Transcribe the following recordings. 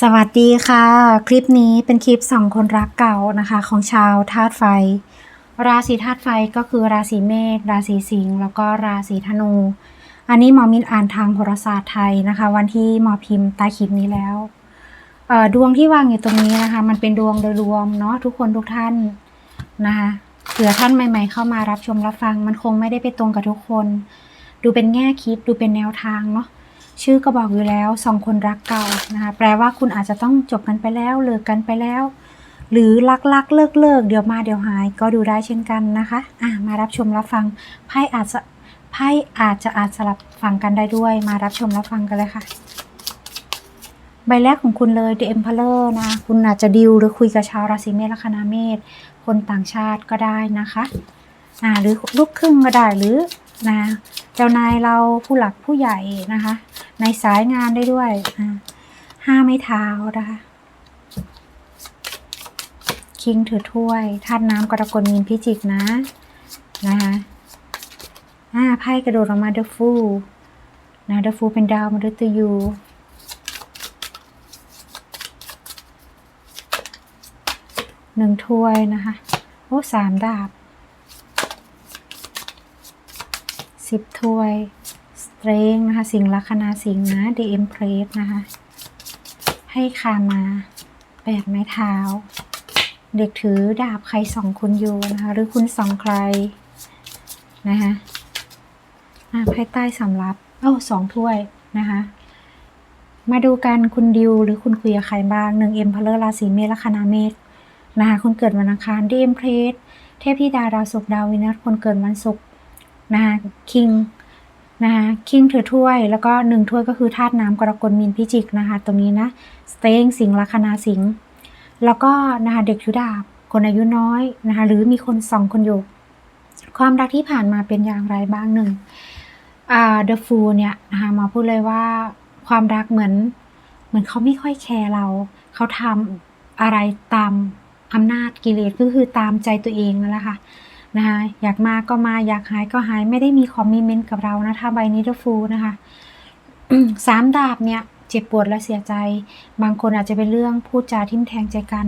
สวัสดีค่ะ คลิปนี้เป็นคลิปสองคนรักเก่านะคะ ของชาวธาตุไฟ ราศีธาตุไฟก็คือราศีเมษราศีสิงห์แล้วก็ราศีธนู อันนี้หมอมินอ่านทางโหราศาสตร์ไทยนะคะ วันที่หมอพิมพ์ใต้คลิปนี้แล้วดวงที่วางอยู่ตรงนี้นะคะ มันเป็นดวงโดยรวมเนาะทุกคนทุกท่านนะคะเผื่อท่านใหม่ ๆ เข้ามารับชมรับฟัง มันคงไม่ได้ไปตรงกับทุกคน ดูเป็นแง่คิดดูเป็นแนวทางเนาะ ชื่อก็บอกอยู่แล้วสองคนรักเก่านะคะแปลว่าคุณอาจจะต้องจบกันไปแล้วเลิกกันไปแล้ว หรือรักรักเลิกเลิกเดี๋ยวมาเดี๋ยวหาย ก็ดูได้เช่นกันนะคะอะมารับชมรับฟังไพ่อาจจะไพ่อาจจะอาจสลับฟังกันได้ด้วย มารับชมรับฟังกันเลยค่ะ ใบแรกของคุณเลย The Emperor นะคุณอาจจะดิวหรือคุยกับชาวราศีเมษละคณะเมษคนต่างชาติก็ได้นะคะอ่าหรือลูกครึ่งก็ได้หรือ นะเจ้านายเราผู้หลักผู้ใหญ่นะคะ ในสายงานได้ด้วยห้าไม้เท้านะคะคิงถือถ้วยธาตุน้ำกรกฎมีนพิจิกนะนะคะอ่าไพ่กระโดดออกมาเดอะฟูนะเดอะฟูเป็นดาวมฤตยูหนึ่งถ้วยนะคะ โอ้สามดาบ สิบถ้วยสเตรงนะคะ สิงห์ลัคนาสิงห์นะ The Empress นะคะ ให้คามาแปดไม้เท้า เด็กถือดาบใครสองคุณอยู่นะคะ หรือคุณสองใครนะคะอ่าไพ่ใต้สำรับโอ้สองถ้วยนะคะมาดูกันคุณดิวหรือคุณคุยกับใครบ้างหนึ่งเอ็มพลเลอร์ราศีเมษและคณาเมษนะคะคนเกิดวันอังคารดีเอ็มเพรสเทพธิดาดาวศุกร์ดาววินัสคนเกิดวันศุกร์ นะคะคิงนะคะคิงถือถ้วย แล้วก็หนึ่งถ้วยก็คือธาตุน้ำกรกฎมีนพิจิกนะคะ ตรงนี้นะสเตงสิงลัคนาสิงแล้วก็นะคะเด็กถือดาบคนอายุน้อยนะคะหรือมีคนสองคนอยู่ ความรักที่ผ่านมาเป็นอย่างไรบ้างหนึ่งเดอะฟูเนี่ยนะคะมาพูดเลยว่าความรักเหมือน เหมือนเขาไม่ค่อยแคร์เรา เขาทำอะไรตามอำนาจกิเลสก็คือตามใจตัวเองนั่นแหละค่ะ นะคะอยากมาก็มาอยากหายก็หายไม่ได้มีคอมมิเมนต์กับเรานะถ้าใบนี้เดอฟูนะคะสามดาบเนี่ยเจ็บปวดและเสียใจ บางคนอาจจะเป็นเรื่องพูดจาทิ่มแทงใจกัน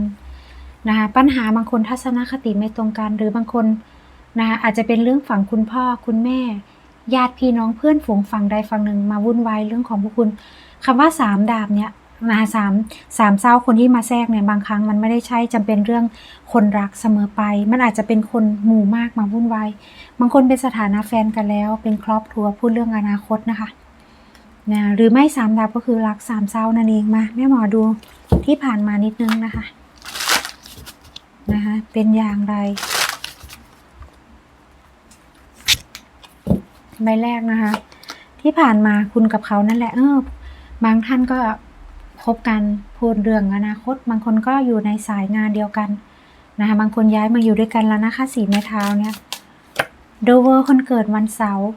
นะคะปัญหาบางคนทัศนคติไม่ตรงกัน หรือบางคนนะคะอาจจะเป็นเรื่องฝั่งคุณพ่อคุณแม่ ญาติพี่น้องเพื่อนฝูงฝั่งใดฝั่งหนึ่งมาวุ่นวายเรื่องของพวกคุณคำว่าสามดาบเนี่ย มาสามสามเศร้าคนที่มาแทรกเนี่ยบางครั้งมันไม่ได้ใช่จำเป็นเรื่องคนรักเสมอไป มันอาจจะเป็นคนหมู่มากมาวุ่นวายบางคนเป็นสถานะแฟนกันแล้ว เป็นครอบครัวพูดเรื่องอนาคตนะคะนะหรือไม่สามดาบก็คือรักสามเศร้านั่นเองมาแม่หมอดูที่ผ่านมานิดนึงนะคะนะคะเป็นอย่างไรใบแรกนะคะ ที่ผ่านมาคุณกับเขานั่นแหละเออบางท่านก็ คบกันพูดเรื่องอนาคต บางคนก็อยู่ในสายงานเดียวกันนะคะบางคนย้ายมาอยู่ด้วยกันแล้วนะคะสีไม้เท้าเนี่ยโดเวอร์คนเกิดวันเสาร์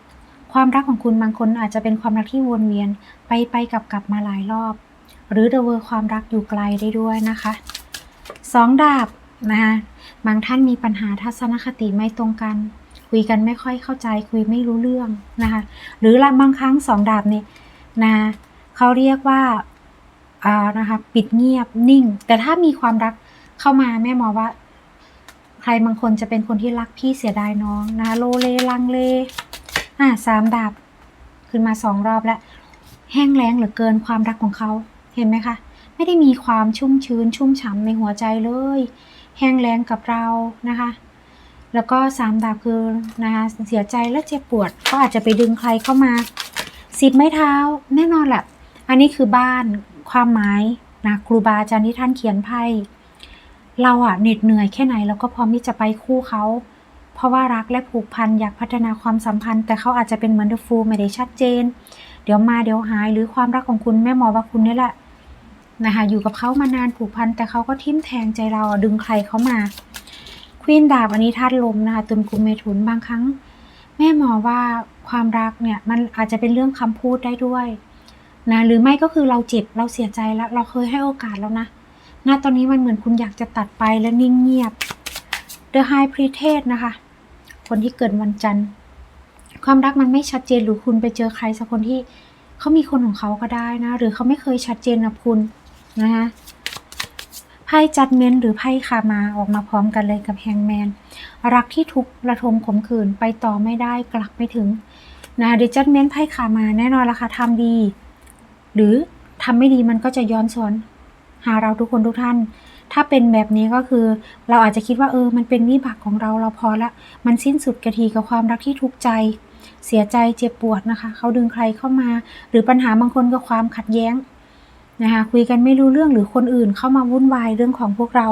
ความรักของคุณบางคนอาจจะเป็นความรักที่วนเวียนไปไปกลับกลับมาหลายรอบ หรือเดเวอร์ความรักอยู่ไกลได้ด้วยนะคะสองดาบนะคะบางท่านมีปัญหาทัศนคติไม่ตรงกัน คุยกันไม่ค่อยเข้าใจคุยไม่รู้เรื่องนะคะหรือละบางครั้งสองดาบเนี่ยนะเขาเรียกว่า อ่านะคะ ปิดเงียบนิ่ง แต่ถ้ามีความรักเข้ามาแม่มองว่า ใครบางคนจะเป็นคนที่รักพี่เสียดายน้องนะคะโลเลลังเลอ่าสามดาบขึ้นมาสองรอบแล้ว แห้งแล้งเหลือเกินความรักของเขาเห็นไหมคะ ไม่ได้มีความชุ่มชื้น ชุ่มฉ่ำในหัวใจเลย แห้งแล้งกับเรานะคะ แล้วก็สามดาบคือนะคะเสียใจและเจ็บปวด ก็อาจจะไปดึงใครเข้ามาสิบไม้เท้า แน่นอนแหละ อันนี้คือบ้าน ความหมายนะครูบาอาจารย์ที่ท่านเขียนไพ่เราอะเหน็ดเหนื่อยแค่ไหนเราก็พร้อมที่จะไปคู่เขา เพราะว่ารักและผูกพันอยากพัฒนาความสัมพันธ์ แต่เขาอาจจะเป็นเหมือนเดอะฟูไม่ได้ชัดเจน เดี๋ยวมาเดี๋ยวหายหรือความรักของคุณแม่หมอว่าคุณนี่แหละนะคะอยู่กับเขามานานผูกพันแต่เขาก็ทิ่มแทงใจเราดึงใครเขามาควีนดาบอันนี้ธาตุลมนะคะตุลกุมเมถุนบางครั้ง แม่หมอว่าความรักเนี่ยมันอาจจะเป็นเรื่องคำพูดได้ด้วย นะหรือไม่ก็คือเราเจ็บเราเสียใจแล้วเราเคยให้โอกาสแล้วนะณตอนนี้มันเหมือนคุณอยากจะตัดไปแล้วนิ่งเงียบ The High Priestess นะคะ คนที่เกิดวันจันทร์ ความรักมันไม่ชัดเจนหรือคุณไปเจอใครสักคนที่เขามีคนของเขาก็ได้นะ หรือเขาไม่เคยชัดเจนกับคุณนะคะไพ่จัดเมนหรือไพ่คามาออกมาพร้อมกันเลยกับแฮงแมน รักที่ทุกระทมขมขื่นไปต่อไม่ได้กลับไม่ถึงนะเดจัดเมนไพ่คามาแน่นอนละค่ะทำดี หรือทำไม่ดีมันก็จะย้อนสอน หาเราทุกคนทุกท่าน ถ้าเป็นแบบนี้ก็คือ เราอาจจะคิดว่าเออ มันเป็นวิบากของเราเราพอละ มันสิ้นสุดกะทีกับความรักที่ทุกข์ใจ เสียใจเจ็บปวดนะคะ เขาดึงใครเข้ามา หรือปัญหาบางคนก็ความขัดแย้งนะคะคุยกันไม่รู้เรื่องหรือคนอื่นเข้ามาวุ่นวายเรื่องของพวกเรา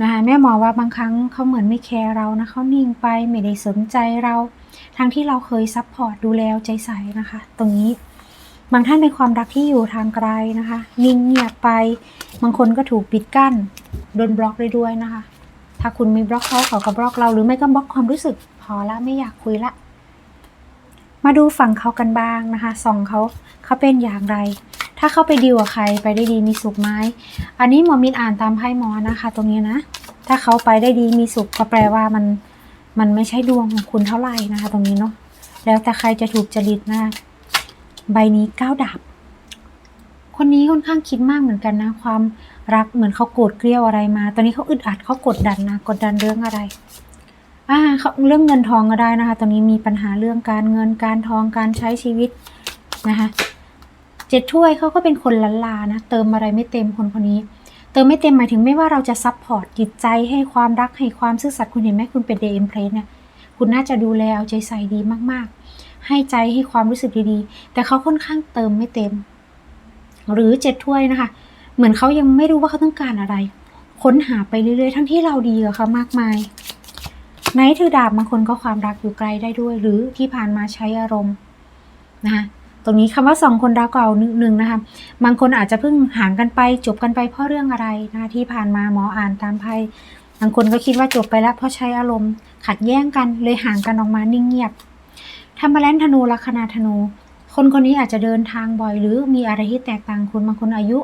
นะคะแม่หมอว่าบางครั้งเขาเหมือนไม่แคร์เรานะเขานิ่งไปไม่ได้สนใจเรา ทั้งที่เราเคยซัพพอร์ตดูแลใจใสนะคะ ตรงนี้ บางท่านเป็นความรักที่อยู่ทางไกลนะคะ นิ่งเงียบไป บางคนก็ถูกปิดกั้น โดนบล็อกได้ด้วยนะคะ ถ้าคุณมีบล็อกเขาเขาก็บล็อกเรา หรือไม่ก็บล็อกความรู้สึก พอละไม่อยากคุยละ มาดูฝั่งเขากันบ้างนะคะส่องเขาเขาเป็นอย่างไร ถ้าเขาไปดีลกับใครไปได้ดีมีสุขไหมอันนี้หมอมินอ่านตามไพ่หมอนะคะ ตรงนี้นะ ถ้าเขาไปได้ดีมีสุขก็แปลว่ามันมันไม่ใช่ดวงของคุณเท่าไหร่นะคะ ตรงนี้เนาะแล้วแต่ใครจะถูกจริตนะะ ใบนี้เก้าดาบคนนี้ค่อนข้างคิดมากเหมือนกันนะ ความรักเหมือนเขาโกรธเกลี้ยวอะไรมา ตอนนี้เขาอึดอัดเขากดดันนะ กดดันเรื่องอะไรอ่าเขาเรื่องเงินทองก็ได้นะคะ ตอนนี้มีปัญหาเรื่องการเงินการทองการใช้ชีวิตนะคะเจ็ดถ้วยเขาก็เป็นคนลันลานะ เติมอะไรไม่เต็มคนคนนี้ เติมไม่เต็มหมายถึงไม่ว่าเราจะซัพพอร์ตจิตใจให้ความรักให้ความซื่อสัตย์คุณเห็นไหมคุณเป็นเดย์เอ็มเพลสเนี่ยคุณน่าจะดูแลเอาใจใส่ดีมากๆ ให้ใจให้ความรู้สึกดีๆ แต่เขาค่อนข้างเติมไม่เต็ม หรือเจ็ดถ้วยนะคะ เหมือนเขายังไม่รู้ว่าเขาต้องการอะไร ค้นหาไปเรื่อยๆ ทั้งที่เราดีกับเขามากมายไหนถือดาบบางคนก็ความรักอยู่ไกลได้ด้วย หรือที่ผ่านมาใช้อารมณ์นะคะตรงนี้คำว่าสองคนรักเก่าหนึ่งนะคะบางคนอาจจะเพิ่งห่างกันไป จบกันไปเพราะเรื่องอะไรนะคะที่ผ่านมาหมออ่านตามไพ่บางคนก็คิดว่าจบไปแล้วเพราะใช้อารมณ์ ขัดแย้งกันเลยห่างกันออกมานิ่งเงียบ ทำมาแลนธนูลัคนาธนู คนคนนี้อาจจะเดินทางบ่อยหรือมีอะไรที่แตกต่างคุณบางคนอายุ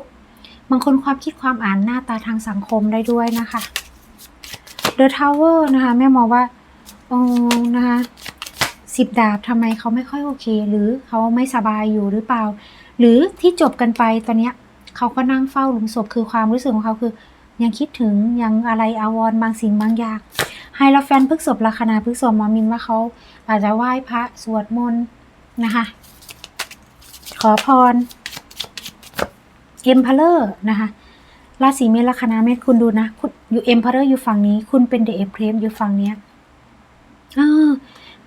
บางคนความคิดความอ่านหน้าตาทางสังคมได้ด้วยนะคะ The Tower นะคะแม่มองว่าโอ้นะคะสิบดาบทำไมเขาไม่ค่อยโอเค หรือเขาไม่สบายอยู่หรือเปล่า หรือที่จบกันไปตอนเนี้ยเขาก็นั่งเฝ้าหลุมศพคือความรู้สึกของเขาคือ ยังคิดถึงยังอะไรอาวรบางสิ่งบางอย่าง ไฮโลแฟนพฤกษบลัคนาพฤกษบมอมินว่าเขาอาจจะไหว้พระสวดมนต์นะคะ ขอพรเอ็มพาเลอร์นะคะราศีเมษลัคนาเมษคุณดูนะคุณอยู่เอ็มพาเลอร์อยู่ฝั่งนี้ คุณเป็นเดอะเอ็มเพลมอยู่ฝั่งเนี้ยเออ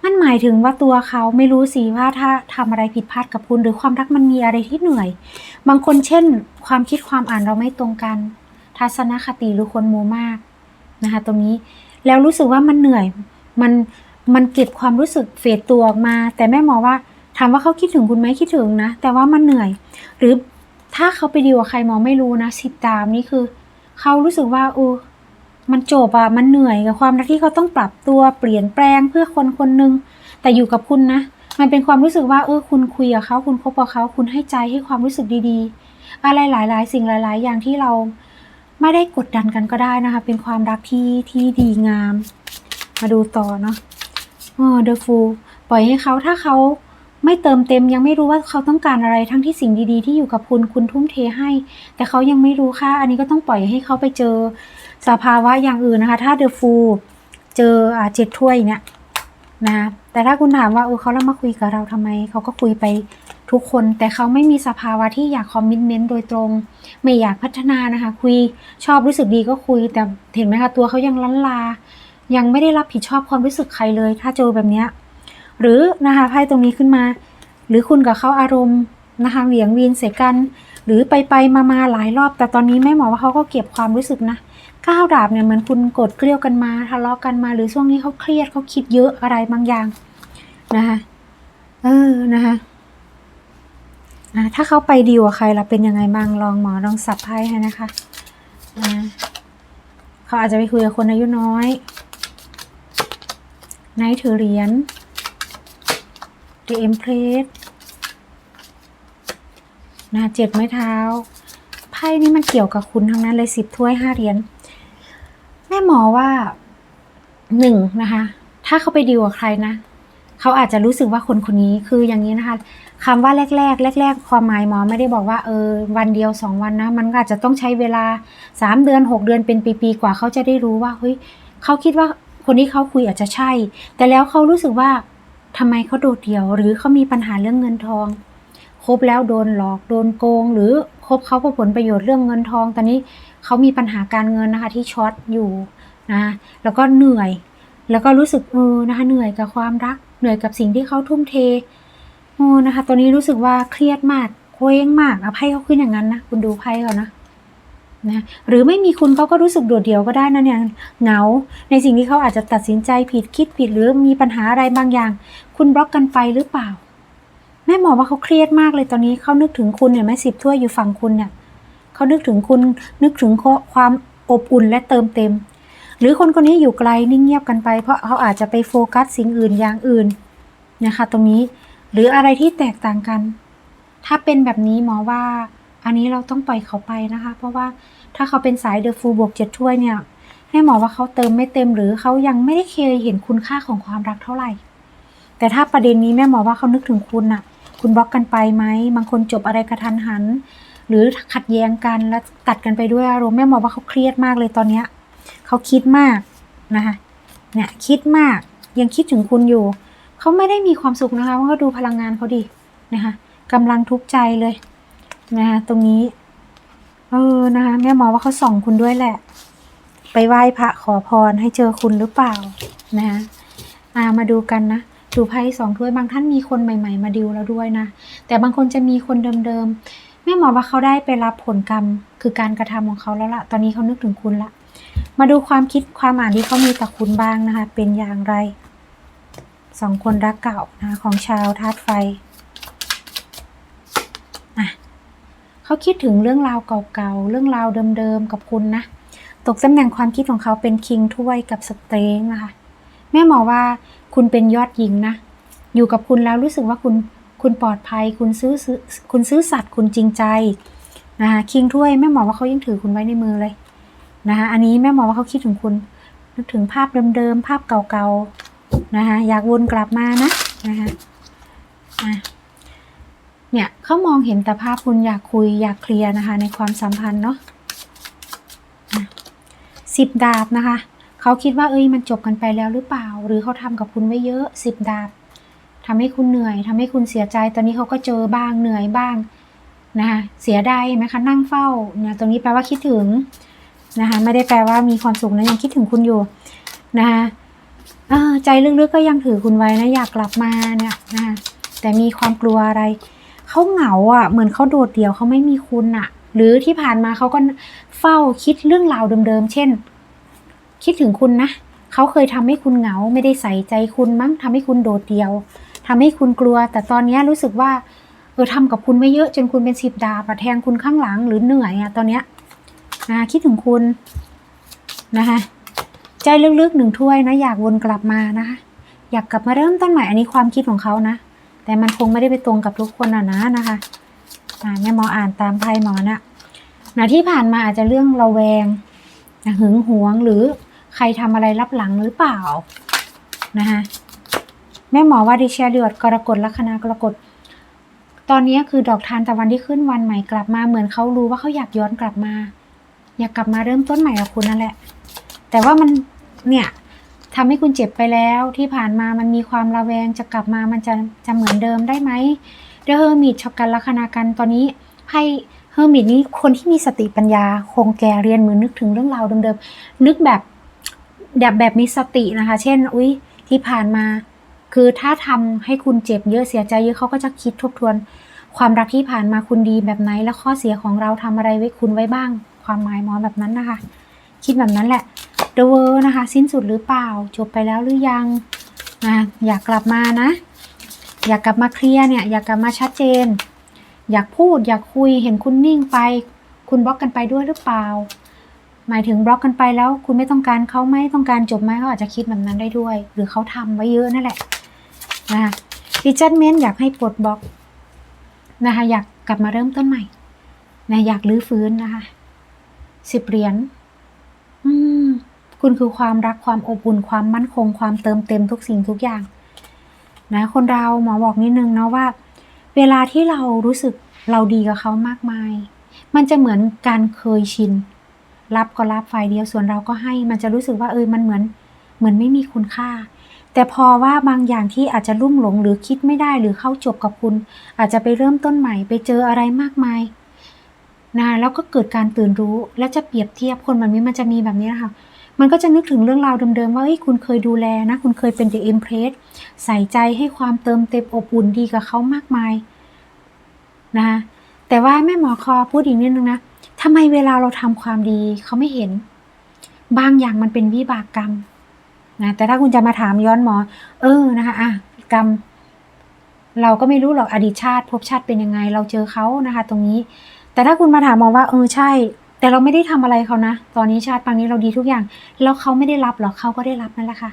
มันหมายถึงว่าตัวเขาไม่รู้สิว่าถ้าทำอะไรผิดพลาดกับคุณ หรือความรักมันมีอะไรที่เหนื่อย บางคนเช่น ความคิดความอ่านเราไม่ตรงกัน ทัศนคติหรือคนโมมากนะคะ ตรงนี้ แล้วรู้สึกว่ามันเหนื่อยมันมันเก็บความรู้สึกเฟดตัวออกมา แต่แม่หมอว่าถามว่าเขาคิดถึงคุณไหมคิดถึงนะ แต่ว่ามันเหนื่อย หรือถ้าเขาไปดีลกับใครหมอไม่รู้นะสิบดามนี่คือ เขารู้สึกว่าโอ้มันจบอะมันเหนื่อยกับความรักที่เขาต้องปรับตัวเปลี่ยนแปลงเพื่อคนคนหนึ่งแต่อยู่กับคุณนะ มันเป็นความรู้สึกว่าเออคุณคุยกับเขาคุณคบกับเขาคุณให้ใจให้ความรู้สึกดีๆ อะไรหลาย ๆ สิ่งหลาย ๆ อย่างที่เรา ไม่ได้กดดันกันก็ได้นะคะ เป็นความรักที่ที่ดีงาม มาดูต่อเนาะอ๋อเดอะฟูปล่อยให้เขาถ้าเขาไม่เติมเต็มยังไม่รู้ว่าเขาต้องการอะไรทั้งที่สิ่งดีๆ ที่อยู่กับคุณคุณทุ่มเทให้ แต่เขายังไม่รู้ค่าอันนี้ก็ต้องปล่อยให้เขาไปเจอสภาวะอย่างอื่นนะคะ ถ้าเดอะฟูเจออ่าเจ็ดถ้วยเนี่ยนะแต่ถ้าคุณถามว่าเออเขาเล่ามาคุยกับเราทำไม เขาก็คุยไป ทุกคนแต่เขาไม่มีสภาวะที่อยากคอมมิชเมนต์โดยตรง ไม่อยากพัฒนานะคะ คุยชอบรู้สึกดีก็คุย แต่เห็นไหมคะตัวเขายังลันลา ยังไม่ได้รับผิดชอบความรู้สึกใครเลย ถ้าเจอแบบเนี้ยหรือนะคะไพ่ตรงนี้ขึ้นมา หรือคุณกับเขาอารมณ์นะคะเหวี่ยงวีนใส่กัน หรือไปไปมามาหลายรอบ แต่ตอนนี้แม่หมอว่าเขาก็เก็บความรู้สึกนะก้าวดาบเนี่ยเหมือนคุณกรธเกลียวกันมาทะเลาะกันมา หรือช่วงนี้เขาเครียดเขาคิดเยอะอะไรบางอย่างนะคะเออนะคะ ถ้าเขาไปดีกว่าใครเราเป็นยังไงบ้างลองหมอลองสับไพ่ให้นะคะเขาอาจจะไปคุยกับคนอายุน้อยไนท์ถือเหรียญ The Empress นะเจ็ดไม้เท้า ไพ่นี่มันเกี่ยวกับคุณทั้งนั้นเลยสิบถ้วยห้าเหรียญ แม่หมอว่าหนึ่งนะคะ ถ้าเขาไปดีลกับใครนะ เขาอาจจะรู้สึกว่าคนคนนี้คืออย่างนี้นะคะ คำว่าแรกๆแรกๆความหมายหมอไม่ได้บอกว่าเออวันเดียวสองวันนะ มันอาจจะต้องใช้เวลาสามเดือนหกเดือนเป็นปีๆกว่าเขาจะได้รู้ว่าเฮ้ยเขาคิดว่าคนที่เขาคุยอาจจะใช่ แต่แล้วเขารู้สึกว่าทำไมเขาโดดเดี่ยว หรือเขามีปัญหาเรื่องเงินทองคบแล้วโดนหลอกโดนโกง หรือคบเขาเพื่อผลประโยชน์เรื่องเงินทอง ตอนนี้เขามีปัญหาการเงินนะคะที่ช็อตอยู่นะแล้วก็เหนื่อย แล้วก็รู้สึกเออนะคะเหนื่อยกับความรัก เหนื่อยกับสิ่งที่เขาทุ่มเท โอ้นะคะตอนนี้รู้สึกว่าเครียดมากเคว้งมากเอาไพ่เขาขึ้นอย่างนั้นนะ คุณดูไพ่เขานะนะหรือไม่มีคุณเขาก็รู้สึกโดดเดี่ยวก็ได้นะเนี่ยเหงา ในสิ่งที่เขาอาจจะตัดสินใจผิดคิดผิดหรือมีปัญหาอะไรบางอย่าง คุณบล็อกกันไปหรือเปล่า แม่หมอว่าเขาเครียดมากเลยตอนนี้เขานึกถึงคุณเนี่ยแม่สิบถ้วยอยู่ฝั่งคุณเนี่ยเขานึกถึงคุณนึกถึงความอบอุ่นและเติมเต็ม หรือคนคนนี้อยู่ไกลนิ่งเงียบกันไป เพราะเขาอาจจะไปโฟกัสสิ่งอื่นอย่างอื่นนะคะ ตรงนี้ หรืออะไรที่แตกต่างกัน ถ้าเป็นแบบนี้หมอว่า อันนี้เราต้องปล่อยเขาไปนะคะ เพราะว่าถ้าเขาเป็นสายเดอะฟูบวกเจ็ดถ้วยเนี่ยแม่หมอว่าเขาเติมไม่เต็มหรือเขายังไม่ได้เคยเห็นคุณค่าของความรักเท่าไหร่ แต่ถ้าประเด็นนี้แม่หมอว่าเขานึกถึงคุณน่ะ คุณบล็อกกันไปไหมบางคนจบอะไรกระทันหัน หรือขัดแย้งกันแล้วตัดกันไปด้วยอารมณ์แม่หมอว่าเขาเครียดมากเลยตอนเนี้ยเขาคิดมากนะคะเนี่ยคิดมากยังคิดถึงคุณอยู่ เขาไม่ได้มีความสุขนะคะเพราะว่าดูพลังงานเขาดีนะคะกำลังทุกข์ใจเลยนะคะตรงนี้ เออนะคะแม่หมอว่าเขาส่องคุณด้วยแหละ ไปไหว้พระขอพรให้เจอคุณหรือเปล่านะคะอามาดูกันนะดูไพ่สองถ้วยบางท่านมีคนใหม่ ๆ มาดิวแล้วด้วยนะ แต่บางคนจะมีคนเดิมๆแม่หมอว่าเขาได้ไปรับผลกรรม คือการกระทำของเขาแล้วล่ะ ตอนนี้เขานึกถึงคุณละมาดูความคิดความอ่านที่เขามีต่อคุณบ้างนะคะ เป็นอย่างไร สองคนรักเก่านะของชาวธาตุไฟอะเขาคิดถึงเรื่องราวเก่าๆ เรื่องราวเดิมๆ กับคุณนะ ตกตำแหน่งความคิดของเขาเป็นคิงถ้วยกับสเตงนะคะ แม่หมอว่าคุณเป็นยอดหญิงนะ อยู่กับคุณแล้วรู้สึกว่าคุณคุณปลอดภัย คุณซื้อซื้อคุณซื้อสัตย์คุณจริงใจนะคะคิงถ้วยแม่หมอว่าเขายังถือคุณไว้ในมือเลยนะคะอันนี้แม่หมอว่าเขาคิดถึงคุณนึกถึงภาพเดิมๆ ภาพเก่าๆ นะคะอยากวนกลับมานะนะคะเนี่ยเขามองเห็นแต่ภาพคุณอยากคุยอยากเคลียร์นะคะ ในความสัมพันธ์เนาะสิบดาบนะคะเขาคิดว่าเอ้ยมันจบกันไปแล้วหรือเปล่า หรือเขาทำกับคุณไว้เยอะสิบดาบทำให้คุณเหนื่อยทำให้คุณเสียใจ ตอนนี้เขาก็เจอบ้างเหนื่อยบ้างนะคะเสียดายไหมคะนั่งเฝ้าเนี่ยตรงนี้แปลว่าคิดถึงนะคะไม่ได้แปลว่ามีความสุขนะยังคิดถึงคุณอยู่นะคะ ใจลึกๆก็ยังถือคุณไว้นะอยากกลับมาเนี่ยนะคะแต่มีความกลัวอะไร เขาเหงาอะ เหมือนเขาโดดเดี่ยวเขาไม่มีคุณอะ หรือที่ผ่านมาเขาก็เฝ้าคิดเรื่องราวเดิมๆเช่น คิดถึงคุณนะเขาเคยทำให้คุณเหงาไม่ได้ใส่ใจคุณมั้งทำให้คุณโดดเดี่ยวทำให้คุณกลัว แต่ตอนนี้รู้สึกว่าเออทำกับคุณไม่เยอะจนคุณเป็นสิบดาบแทงคุณข้างหลังหรือเหนื่อยอะตอนเนี้ยนะคิดถึงคุณนะคะ ใจลึกๆหนึ่งถ้วยนะ อยากวนกลับมานะคะอยากกลับมาเริ่มต้นใหม่อันนี้ความคิดของเขานะ แต่มันคงไม่ได้ไปตรงกับทุกคนอะนะนะคะแม่หมออ่านตามไพ่หมอนะนะที่ผ่านมาอาจจะเรื่องระแวงนะหึงหวงหรือใครทำอะไรรับหลังหรือเปล่านะคะแม่หมอว่าดิเชียเดือดกรกฎลัคนากรกฎตอนนี้คือดอกทานตะวันที่ขึ้นวันใหม่กลับมาเหมือนเขารู้ว่าเขาอยากย้อนกลับมา อยากกลับมาเริ่มต้นใหม่กับคุณนั่นแหละ แต่ว่ามัน เนี่ยทำให้คุณเจ็บไปแล้วที่ผ่านมามันมีความระแวงจะกลับมามันจะจะเหมือนเดิมได้ไหมเดอะเฮอร์มิตช็อกกันลัคนากันตอนนี้ไพ่เฮอร์มิตนี้คนที่มีสติปัญญาคงแก่เรียนมือนึกถึงเรื่องราวเดิมๆนึกแบบแบบแบบมีสตินะคะ เช่น อุ้ยที่ผ่านมา คือถ้าทำให้คุณเจ็บเยอะเสียใจเยอะเขาก็จะคิดทบทวน ความรักที่ผ่านมาคุณดีแบบไหน และข้อเสียของเราทำอะไรไว้คุณไว้บ้าง ความหมายมอแบบนั้นนะคะ คิดแบบนั้นแหละ The World นะคะ สิ้นสุดหรือเปล่า จบไปแล้วหรือยังนะอยากกลับมานะ อยากกลับมาเคลียร์เนี่ย อยากกลับมาชัดเจน อยากพูดอยากคุยเห็นคุณนิ่งไป คุณบล็อกกันไปด้วยหรือเปล่า หมายถึงบล็อกกันไปแล้ว คุณไม่ต้องการเขาไหมต้องการจบไหมเขาอาจจะคิดแบบนั้นได้ด้วย หรือเขาทำไว้เยอะนั่นแหละนะคะดิจัดเมนอยากให้ปลดบล็อกนะคะอยากกลับมาเริ่มต้นใหม่นะอยากลื้อฟื้นนะคะสิบเหรียญ อืม คุณคือความรักความอบอุ่นความมั่นคง ความเติมเต็มทุกสิ่งทุกอย่าง นะ คนเราหมอบอกนิดนึงเนาะว่า เวลาที่เรารู้สึกเราดีกับเขามากมาย มันจะเหมือนการเคยชิน รับก็รับฝ่ายเดียวส่วนเราก็ให้ มันจะรู้สึกว่าเออมันเหมือน เหมือนไม่มีคุณค่า แต่พอว่าบางอย่างที่อาจจะลุ่มหลงหรือคิดไม่ได้หรือเข้าจบกับคุณ อาจจะไปเริ่มต้นใหม่ไปเจออะไรมากมาย นะแล้วก็เกิดการตื่นรู้ และจะเปรียบเทียบคนแบบนี้มันจะมีแบบนี้นะคะมันก็จะนึกถึงเรื่องราวเดิมๆว่าเฮ้ยคุณเคยดูแลนะ คุณเคยเป็นเด็กเอ็มเพรสใส่ใจให้ความเติมเต็มอบอุ่นดีกับเขามากมายนะคะแต่ว่าแม่หมอคอพูดอีกนิดนึงนะทำไมเวลาเราทำความดีเขาไม่เห็น บางอย่างมันเป็นวิบากกรรมนะแต่ถ้าคุณจะมาถามย้อนหมอ เออนะคะอะกรรม เราก็ไม่รู้หรอกอดีตชาติภพชาติเป็นยังไง เราเจอเขานะคะ ตรงนี้ แต่ถ้าคุณมาถามหมอว่าเออใช่ แต่เราไม่ได้ทำอะไรเขานะ ตอนนี้ชาติปางนี้เราดีทุกอย่าง แล้วเขาไม่ได้รับหรอกเขาก็ได้รับนั่นแหละค่ะ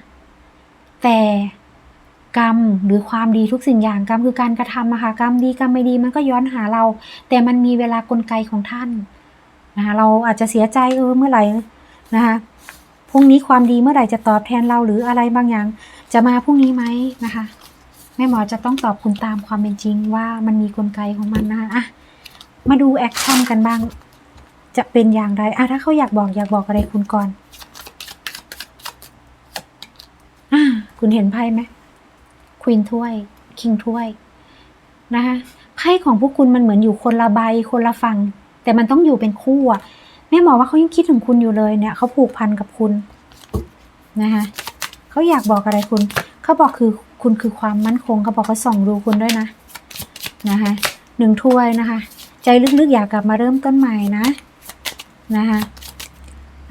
แต่กรรมหรือความดีทุกสิ่งอย่างกรรมคือการกระทำอะคะกรรมดีกรรมไม่ดีมันก็ย้อนหาเรา แต่มันมีเวลากลไกของท่านนะคะเราอาจจะเสียใจเออเมื่อไหร่นะคะพรุ่งนี้ความดีเมื่อไหร่จะตอบแทนเราหรืออะไรบางอย่าง จะมาพรุ่งนี้ไหมนะคะแม่หมอจะต้องตอบคุณตามความเป็นจริงว่ามันมีกลไกของมันนะคะอะ มาดูแอคชั่นกันบ้าง จะเป็นอย่างไรอะถ้าเขาอยากบอกอยากบอกอะไรคุณก่อนอ่าคุณเห็นไพ่ไหมควีนถ้วยคิงถ้วยนะคะไพ่ของพวกคุณมันเหมือนอยู่คนละใบคนละฝั่งแต่มันต้องอยู่เป็นคู่อะแม่หมอว่าเขายังคิดถึงคุณอยู่เลยเนี่ยเขาผูกพันกับคุณนะคะเขาอยากบอกอะไรคุณ เขาบอกคือคุณคือความมั่นคงเขาบอกเขาส่องดูคุณด้วยนะนะคะหนึ่งถ้วยนะคะ ใจลึกๆอยากกลับมาเริ่มต้นใหม่นะนะคะ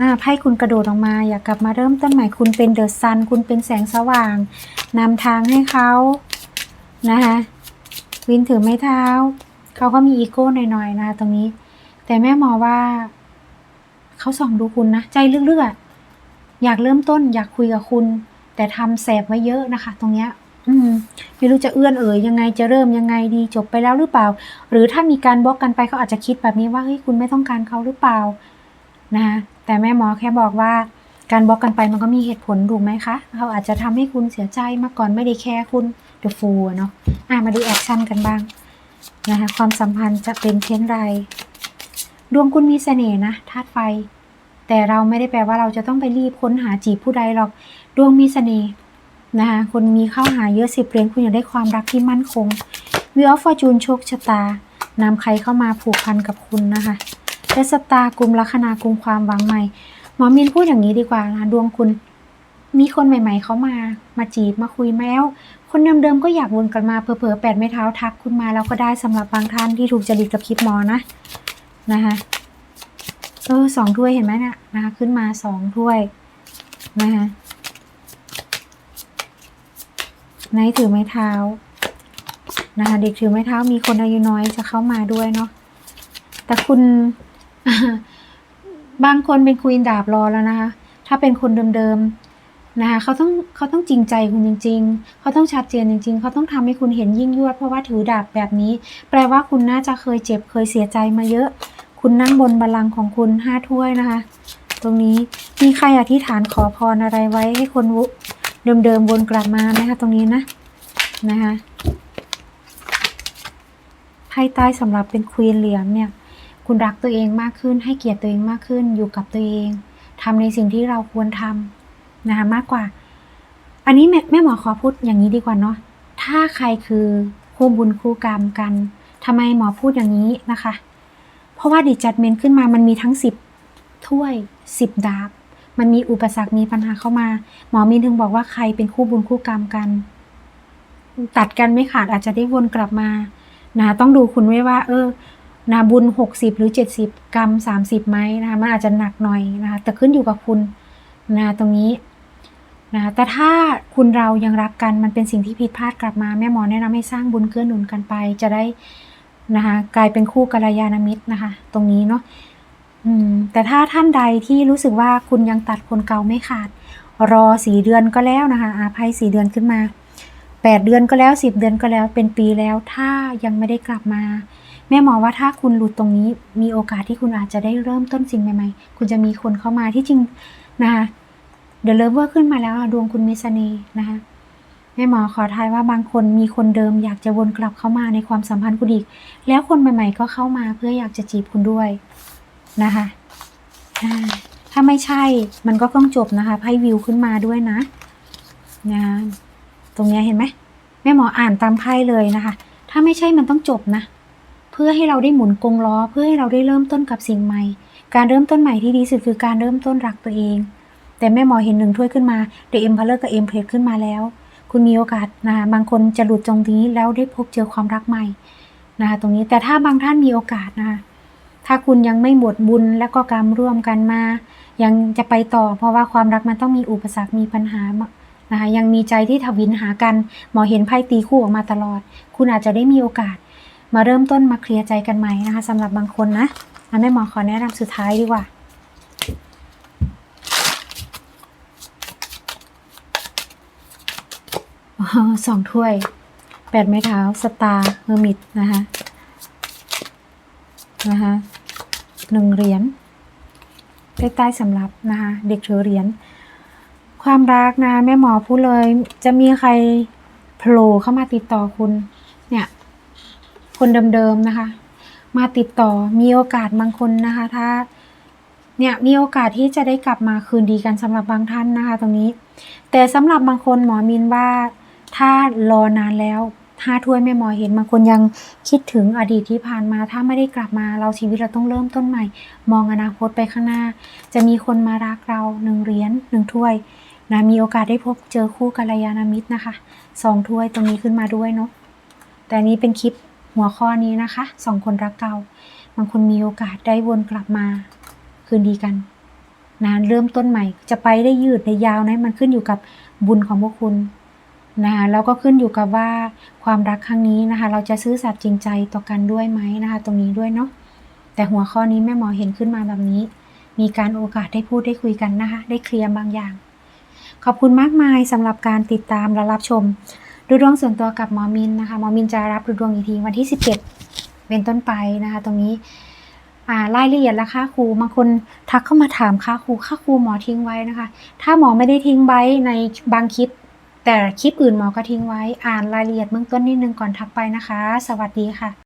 อ่าไพ่คุณกระโดดออกมาอยากกลับมาเริ่มต้นใหม่ คุณเป็นเดอะซันคุณเป็นแสงสว่างนำทางให้เขานะคะวินถือไม้เท้า เขาก็มีอีโก้หน่อยๆนะคะตรงนี้ แต่แม่มอว่า เขาส่องดูคุณนะ ใจลึกๆอยากเริ่มต้นอยากคุยกับคุณ แต่ทำแสบไว้เยอะนะคะ ตรงเนี้ย อืมไม่รู้จะเอื้อนเอ่ยยังไงจะเริ่มยังไงดีจบไปแล้วหรือเปล่า หรือถ้ามีการบล็อกกันไปเขาอาจจะคิดแบบนี้ว่าเฮ้ยคุณไม่ต้องการเขาหรือเปล่านะคะแต่แม่หมอแค่บอกว่าการบล็อกกันไปมันก็มีเหตุผลถูกไหมคะเขาอาจจะทำให้คุณเสียใจมาก่อนไม่ได้แคร์คุณเดอะฟูเนาะอะมาดูแอคชั่นกันบ้างนะคะความสัมพันธ์จะเป็นเช่นไร ดวงคุณมีเสน่ห์นะธาตุไฟ แต่เราไม่ได้แปลว่าเราจะต้องไปรีบค้นหาจีบผู้ใดหรอก ดวงมีเสน่ห์ นะคะคนมีเข้าหาเยอะสิบเหรียญคุณอยากได้ความรักที่มั่นคงวิออฟฟอร์จูนโชคชะตานำใครเข้ามาผูกพันกับคุณนะคะเดสตากลุ่มลัคนากลุ่มความหวังใหม่ หมอมินพูดอย่างนี้ดีกว่านะดวงคุณ มีคนใหม่ ๆ เขามา มาจีบมาคุยแม้วคนเดิมๆก็อยากวนกันมาเผลอๆแปดไม้เท้าทักคุณมาแล้วก็ได้สำหรับบางท่านที่ถูกจริตกับคลิปหมอนะนะคะเออสองถ้วยเห็นไหมเนี่ยนะคะขึ้นมาสองถ้วยนะคะ ไหนถือไม้เท้านะคะ เด็กถือไม้เท้ามีคนอายุน้อยจะเข้ามาด้วยเนาะแต่คุณบางคนเป็นควีนดาบรอแล้วนะคะ ถ้าเป็นคนเดิมๆนะคะเขาต้องเขาต้องจริงใจคุณจริง ๆ เขาต้องชัดเจนจริง ๆ เขาต้องทำให้คุณเห็นยิ่งยวดเพราะว่าถือดาบแบบนี้ แปลว่าคุณน่าจะเคยเจ็บเคยเสียใจมาเยอะ คุณนั่งบนบัลลังก์ของคุณห้าถ้วยนะคะ ตรงนี้มีใครอธิษฐานขอพรอะไรไว้ให้คนวุ เดิมๆวนกลับมาไหมคะตรงนี้นะนะคะไพ่ใต้สำหรับเป็นควีนเหรียญเนี่ย คุณรักตัวเองมากขึ้น ให้เกียรติตัวเองมากขึ้น อยู่กับตัวเองทำในสิ่งที่เราควรทำนะคะมากกว่า อันนี้แม่แม่หมอขอพูดอย่างนี้ดีกว่าเนาะ ถ้าใครคือคู่บุญคู่กรรมกันทำไมหมอพูดอย่างนี้นะคะ เพราะว่าดิจัดเมนขึ้นมามันมีทั้งสิบถ้วยสิบดาบ มันมีอุปสรรคมีปัญหาเข้ามา หมอมีนถึงบอกว่าใครเป็นคู่บุญคู่กรรมกัน ตัดกันไม่ขาดอาจจะได้วนกลับมานะต้องดูคุณไว้ว่า เออนาบุญหกสิบหรือเจ็ดสิบกรรมสามสิบไหมนะคะมันอาจจะหนักหน่อยนะคะแต่ขึ้นอยู่กับคุณนะตรงนี้นะแต่ถ้าคุณเรายังรักกันมันเป็นสิ่งที่ผิดพลาดกลับมา แม่หมอแนะนำให้สร้างบุญเกื้อหนุนกันไป จะได้นะคะกลายเป็นคู่กัลยาณมิตรนะคะ ตรงนี้เนาะ อืมแต่ถ้าท่านใดที่รู้สึกว่าคุณยังตัดคนเก่าไม่ขาด รอสี่เดือนก็แล้วนะคะอาภัยสี่เดือนขึ้นมาแปดเดือนก็แล้วสิบเดือนก็แล้วเป็นปีแล้ว ถ้ายังไม่ได้กลับมา แม่หมอว่าถ้าคุณหลุดตรงนี้ มีโอกาสที่คุณอาจจะได้เริ่มต้นสิ่งใหม่ๆ คุณจะมีคนเข้ามาที่จริงนะคะเดอะเลเวอร์ขึ้นมาแล้วดวงคุณมีเสน่ห์นะคะแม่หมอขอทายว่าบางคนมีคนเดิมอยากจะวนกลับเข้ามาในความสัมพันธ์คุณอีก แล้วคนใหม่ ๆ ก็เข้ามาเพื่ออยากจะจีบคุณด้วย นะคะถ้าไม่ใช่มันก็ต้องจบนะคะไพ่วิวขึ้นมาด้วยนะนะตรงนี้เห็นไหมแม่หมออ่านตามไพ่เลยนะคะ ถ้าไม่ใช่มันต้องจบนะ เพื่อให้เราได้หมุนกงล้อ เพื่อให้เราได้เริ่มต้นกับสิ่งใหม่ การเริ่มต้นใหม่ที่ดีสุดคือการเริ่มต้นรักตัวเอง แต่แม่หมอเห็นหนึ่งถ้วยขึ้นมาเดอะเอ็มพาเลอร์กับเอ็มเพลทขึ้นมาแล้ว คุณมีโอกาสนะคะบางคนจะหลุดตรงนี้แล้วได้พบเจอความรักใหม่นะคะตรงนี้แต่ถ้าบางท่านมีโอกาสนะคะ ถ้าคุณยังไม่หมดบุญและก็กรรมร่วมกันมา ยังจะไปต่อ เพราะว่าความรักมันต้องมีอุปสรรคมีปัญหานะคะยังมีใจที่ทวินหากัน หมอเห็นไพ่ตีคู่ออกมาตลอด คุณอาจจะได้มีโอกาส มาเริ่มต้นมาเคลียร์ใจกันใหม่นะคะสำหรับบางคนนะอันแม่หมอขอแนะนำสุดท้ายดีกว่าสองถ้วยแปดไม้เท้าสตาร์เฮอร์มิตนะคะนะคะ หนึ่งเหรียญใต้ๆสำหรับนะคะเด็กถือเหรียญความรักนะแม่หมอพูดเลย จะมีใครโผล่เข้ามาติดต่อคุณ เนี่ย คนเดิมๆนะคะ มาติดต่อมีโอกาสบางคนนะคะ ถ้า เนี่ยมีโอกาสที่จะได้กลับมาคืนดีกันสำหรับบางท่านนะคะ ตรงนี้ แต่สำหรับบางคนหมอมินว่าถ้ารอนานแล้ว ห้าถ้วยแม่หมอเห็นบางคนยังคิดถึงอดีตที่ผ่านมา ถ้าไม่ได้กลับมาเราชีวิตเราต้องเริ่มต้นใหม่ มองอนาคตไปข้างหน้า จะมีคนมารักเราหนึ่งเหรียญหนึ่งถ้วยนะมีโอกาสได้พบเจอคู่กัลยาณมิตรนะคะสองถ้วยตรงนี้ขึ้นมาด้วยเนาะแต่นนี้เป็นคลิปหัวข้อนี้นะคะสองคนรักเก่าบางคนมีโอกาสได้วนกลับมาคืนดีกันนะเริ่มต้นใหม่ จะไปได้ยืดได้ยาวนะมันขึ้นอยู่กับบุญของพวกคุณ นะคะแล้วก็ขึ้นอยู่กับว่าความรักครั้งนี้นะคะ เราจะซื่อสัตย์จริงใจต่อกันด้วยไหมนะคะ ตรงนี้ด้วยเนาะแต่หัวข้อนี้แม่หมอเห็นขึ้นมาแบบนี้ มีการโอกาสได้พูดได้คุยกันนะคะ ได้เคลียร์บางอย่าง ขอบคุณมากมายสำหรับการติดตามและรับชมดูดวงส่วนตัวกับหมอมินนะคะหมอมินจะรับดูดวงอีกทีวันที่ 17 เป็นต้นไปนะคะ ตรงนี้อ่ารายละเอียดและค่าครูบางคนทักเข้ามาถามค่าครูค่าครูหมอทิ้งไว้นะคะ ถ้าหมอไม่ได้ทิ้งไว้ในบางคลิป แต่คลิปอื่นหมอก็ทิ้งไว้อ่านรายละเอียดเบื้องต้นนิดนึงก่อนทักไปนะคะ สวัสดีค่ะ